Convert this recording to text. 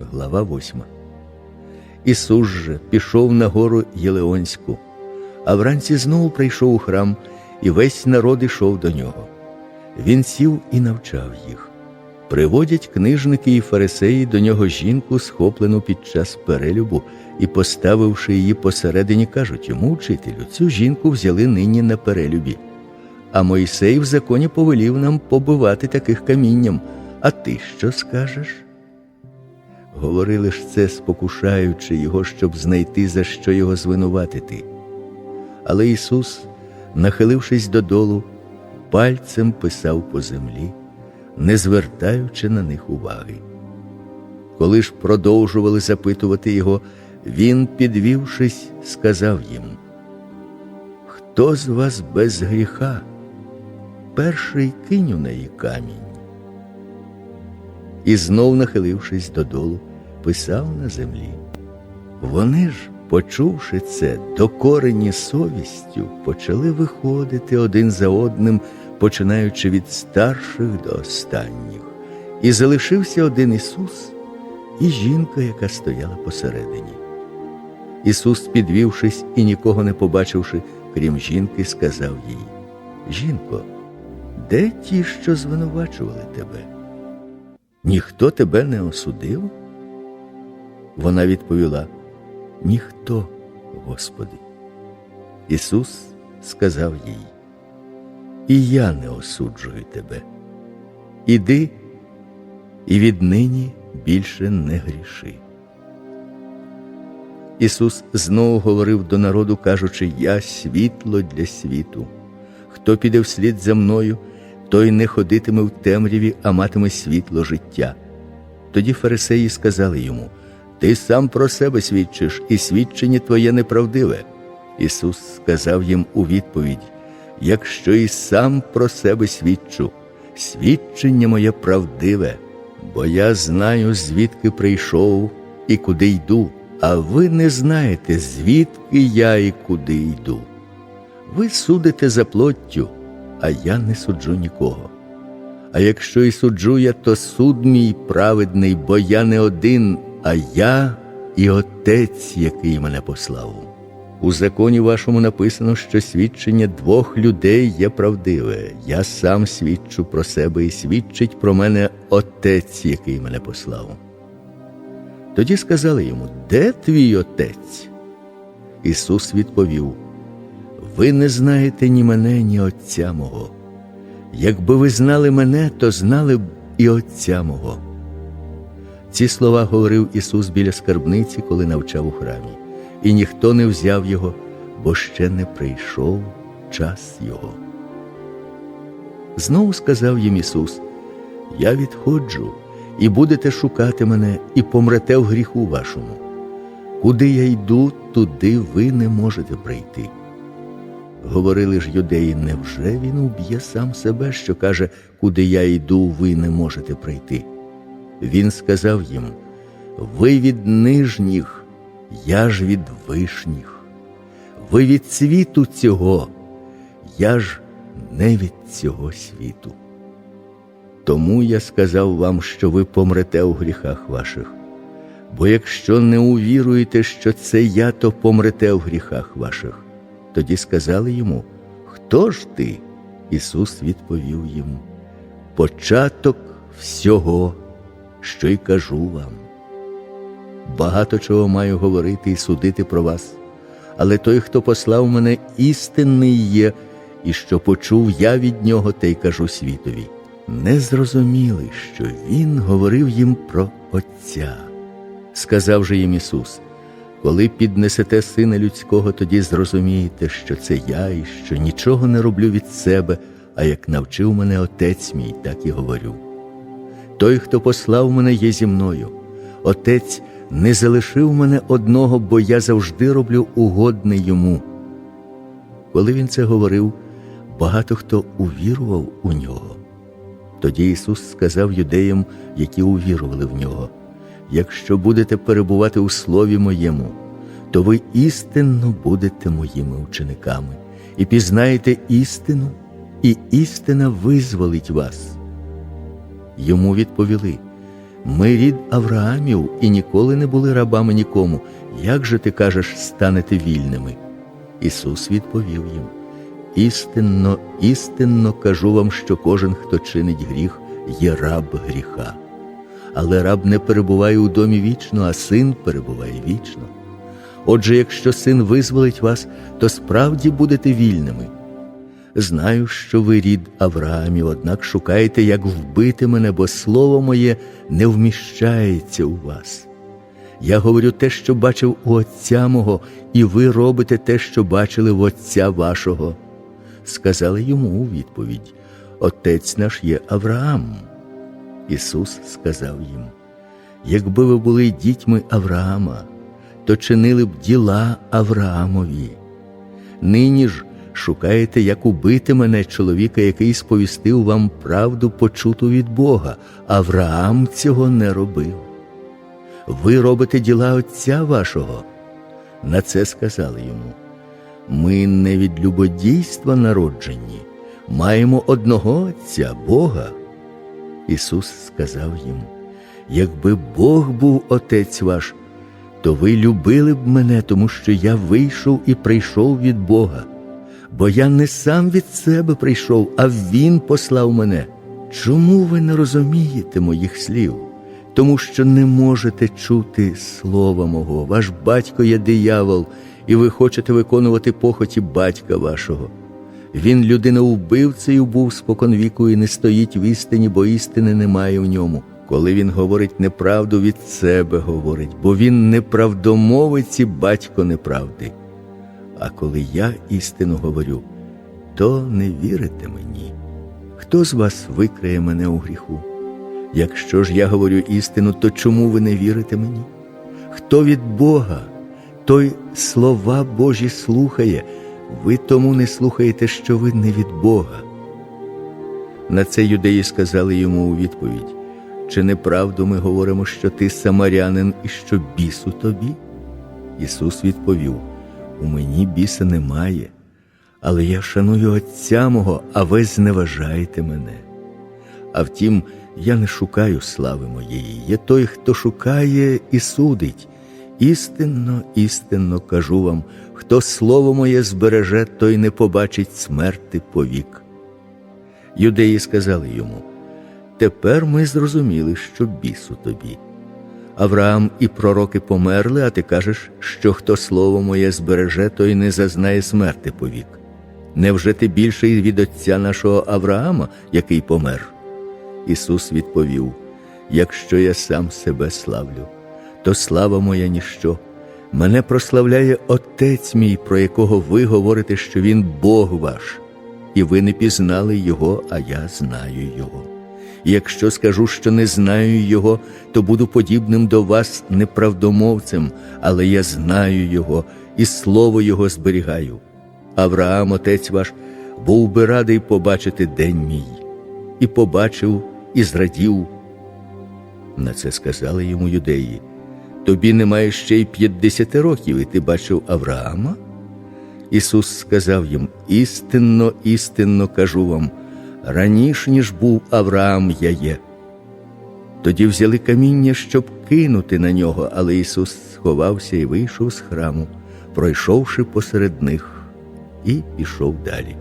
Глава 8. Ісус же пішов на гору Єлеонську, а вранці знову прийшов у храм, і весь народ ішов до нього. Він сів і навчав їх. Приводять книжники і фарисеї до нього жінку, схоплену під час перелюбу, і, поставивши її посередині, кажуть йому, учителю, цю жінку взяли нині на перелюбі. А Мойсей в законі повелів нам побивати таких камінням. А ти що скажеш? Говорили ж це, спокушаючи його, щоб знайти, за що його звинуватити. Але Ісус, нахилившись додолу, пальцем писав по землі, не звертаючи на них уваги. Коли ж продовжували запитувати його, він, підвівшись, сказав їм: Хто з вас без гріха? Перший кинь у неї камінь. І знов, нахилившись додолу, писав на землі. Вони ж, почувши це, докорені совістю, почали виходити один за одним, починаючи від старших до останніх. І залишився один Ісус і жінка, яка стояла посередині. Ісус, підвівшись і нікого не побачивши, крім жінки, сказав їй: Жінко, де ті, що звинувачували тебе? Ніхто тебе не осудив? Вона відповіла: Ніхто, Господи. Ісус сказав їй: І я не осуджую тебе. Іди і віднині більше не гріши. Ісус знову говорив до народу, кажучи: Я світло для світу. Хто піде вслід за мною, той не ходитиме в темряві, а матиме світло життя. Тоді фарисеї сказали йому: Ти сам про себе свідчиш, і свідчення твоє неправдиве. Ісус сказав їм у відповідь: Якщо і сам про себе свідчу, свідчення моє правдиве, бо я знаю, звідки прийшов і куди йду, а ви не знаєте, звідки я і куди йду. Ви судите за плоттю, а я не суджу нікого. А якщо і суджу я, то суд мій праведний, бо я не один, а я і Отець, який мене послав. У законі вашому написано, що свідчення двох людей є правдиве. Я сам свідчу про себе і свідчить про мене Отець, який мене послав. Тоді сказали йому: Де твій отець? Ісус відповів: Ви не знаєте ні мене, ні Отця мого. Якби ви знали мене, то знали б і Отця мого. Ці слова говорив Ісус біля скарбниці, коли навчав у храмі, і ніхто не взяв його, бо ще не прийшов час Його. Знову сказав їм Ісус: Я відходжу, і будете шукати мене, і помрете в гріху вашому. Куди я йду, туди ви не можете прийти. Говорили ж юдеї, невже він уб'є сам себе, що каже, куди я йду, ви не можете прийти? Він сказав їм: Ви від нижніх, я ж від вишніх, ви від світу цього, я ж не від цього світу. Тому я сказав вам, що ви помрете у гріхах ваших. Бо якщо не увіруєте, що це я, то помрете в гріхах ваших. Тоді сказали йому, Хто ж ти? Ісус відповів йому, Початок всього, що й кажу вам. Багато чого маю говорити і судити про вас, але той, хто послав мене, істинний є, і що почув я від нього, те й кажу світові. Не зрозуміли, що Він говорив їм про Отця. Сказав же їм Ісус, коли піднесете Сина Людського, тоді зрозумієте, що це я і що нічого не роблю від себе, а як навчив мене Отець мій, так і говорю. Той, хто послав мене, є зі мною. Отець не залишив мене одного, бо я завжди роблю угодне йому. Коли він це говорив, багато хто увірував у нього. Тоді Ісус сказав юдеям, які увірували в нього: якщо будете перебувати у Слові моєму, то ви істинно будете моїми учениками, і пізнаєте істину, і істина визволить вас. Йому відповіли: Ми рід Авраамів і ніколи не були рабами нікому. Як же ти кажеш, станете вільними? Ісус відповів їм: Істинно, істинно кажу вам, що кожен, хто чинить гріх, є раб гріха. Але раб не перебуває у домі вічно, а син перебуває вічно. Отже, якщо син визволить вас, то справді будете вільними. Знаю, що ви рід Авраамів, однак шукаєте, як вбити мене, бо слово моє не вміщається у вас. Я говорю те, що бачив у Отця мого, і ви робите те, що бачили в Отця вашого. Сказали йому у відповідь: Отець наш є Авраам. Ісус сказав їм: Якби ви були дітьми Авраама, то чинили б діла Авраамові. Нині ж шукаєте, як убити мене, чоловіка, який сповістив вам правду, почуту від Бога. Авраам цього не робив. Ви робите діла Отця вашого. На це сказали йому. Ми не від любодійства народжені, маємо одного Отця Бога. Ісус сказав їм: Якби Бог був Отець ваш, то ви любили б мене, тому що я вийшов і прийшов від Бога, бо я не сам від себе прийшов, а Він послав мене. Чому ви не розумієте моїх слів? Тому що не можете чути слова мого. Ваш батько є диявол, і ви хочете виконувати похоті батька вашого. Він людина вбивцею був споконвіку і не стоїть в істині, бо істини немає в ньому. Коли він говорить неправду, від себе говорить, бо він неправдомовець і батько неправди. А коли я істину говорю, то не вірите мені. Хто з вас викриє мене у гріху? Якщо ж я говорю істину, то чому ви не вірите мені? Хто від Бога, той слова Божі слухає, ви тому не слухаєте, що ви не від Бога. На це юдеї сказали йому у відповідь: чи неправду ми говоримо, що ти самарянин і що бісу тобі? Ісус відповів: У мені біса немає, але я шаную Отця мого, а ви зневажаєте мене. А втім, я не шукаю слави моєї, є той, хто шукає і судить. Істинно, істинно кажу вам, хто слово моє збереже, той не побачить смерти повік. Юдеї сказали йому: Тепер ми зрозуміли, що бісу тобі. Авраам і пророки померли, а ти кажеш, що хто слово моє збереже, той не зазнає смерти повік. Невже ти більший від отця нашого Авраама, який помер? Ісус відповів: Якщо я сам себе славлю, то слава моя ніщо. Мене прославляє Отець мій, про якого ви говорите, що Він Бог ваш, і ви не пізнали Його, а я знаю Його. Якщо скажу, що не знаю Його, то буду подібним до вас неправдомовцем, але я знаю Його і слово Його зберігаю. Авраам, отець ваш, був би радий побачити день мій, і побачив, і зрадів. На це сказали йому юдеї. Тобі немає ще й п'ятдесяти років, і ти бачив Авраама? Ісус сказав їм: істинно, істинно кажу вам, раніше, ніж був Авраам, яє. Тоді взяли каміння, щоб кинути на нього, але Ісус сховався і вийшов з храму, пройшовши посеред них, і пішов далі.